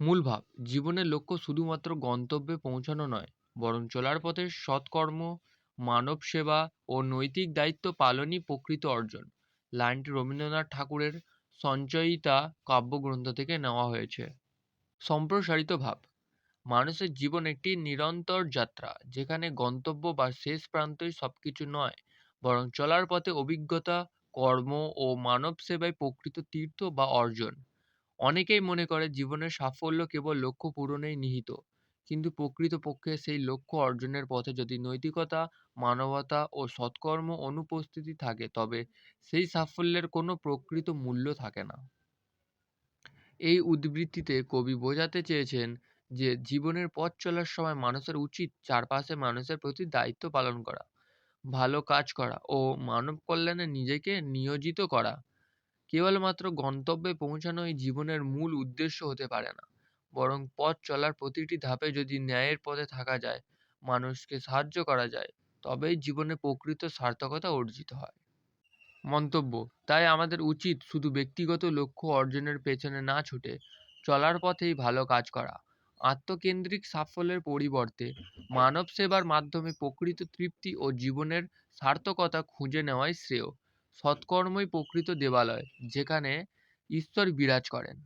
মূল ভাব, জীবনের লক্ষ্য শুধুমাত্র গন্তব্যে পৌঁছানো নয়, বরং চলার পথে সৎকর্ম, মানব সেবা ও নৈতিক দায়িত্ব পালনই প্রকৃত অর্জন। লাইনটি রবীন্দ্রনাথ ঠাকুরের সঞ্চয়িতা কাব্যগ্রন্থ থেকে নেওয়া হয়েছে। সম্প্রসারিত ভাব, মানুষের জীবন একটি নিরন্তর যাত্রা, যেখানে গন্তব্য বা শেষ প্রান্তই সবকিছু নয়, বরং চলার পথে অভিজ্ঞতা, কর্ম ও মানব সেবাই প্রকৃত তীর্থ বা অর্জন। অনেকেই মনে করে জীবনের সাফল্য কেবল লক্ষ্য পূরণেই নিহিত। কিন্তু প্রকৃতপক্ষে সেই লক্ষ্য অর্জনের পথে যদি নৈতিকতা, মানবতা ও সৎকর্ম অনুপস্থিতি থাকে, তবে সেই সাফল্যের কোনো প্রকৃত মূল্য থাকে না। এই উদ্ধৃতিতে কবি বোঝাতে চেয়েছেন যে, জীবনের পথ চলার সময় মানুষের উচিত চারপাশে মানুষের প্রতি দায়িত্ব পালন করা, ভালো কাজ করা ও মানব কল্যাণে নিজেকে নিয়োজিত করা। কেবলমাত্র গন্তব্যে পৌঁছানোই জীবনের মূল উদ্দেশ্য হতে পারে না। বরং পথ চলার প্রতিটি ধাপে যদি ন্যায়ের পথে থাকা যায়, মানুষকে সাহায্য করা যায়, তবেই জীবনে প্রকৃত সার্থকতা অর্জিত হয়। মন্তব্য, তাই আমাদের উচিত শুধু ব্যক্তিগত লক্ষ্য অর্জনের পেছনে না ছুটে চলার পথেই ভালো কাজ করা। আত্মকেন্দ্রিক সাফল্যের পরিবর্তে মানব সেবার মাধ্যমে প্রকৃত তৃপ্তি ও জীবনের সার্থকতা খুঁজে নেওয়াই শ্রেয়। সৎকর্মই প্রকৃত দেবালয় যেখানে ঈশ্বর বিরাজ করেন।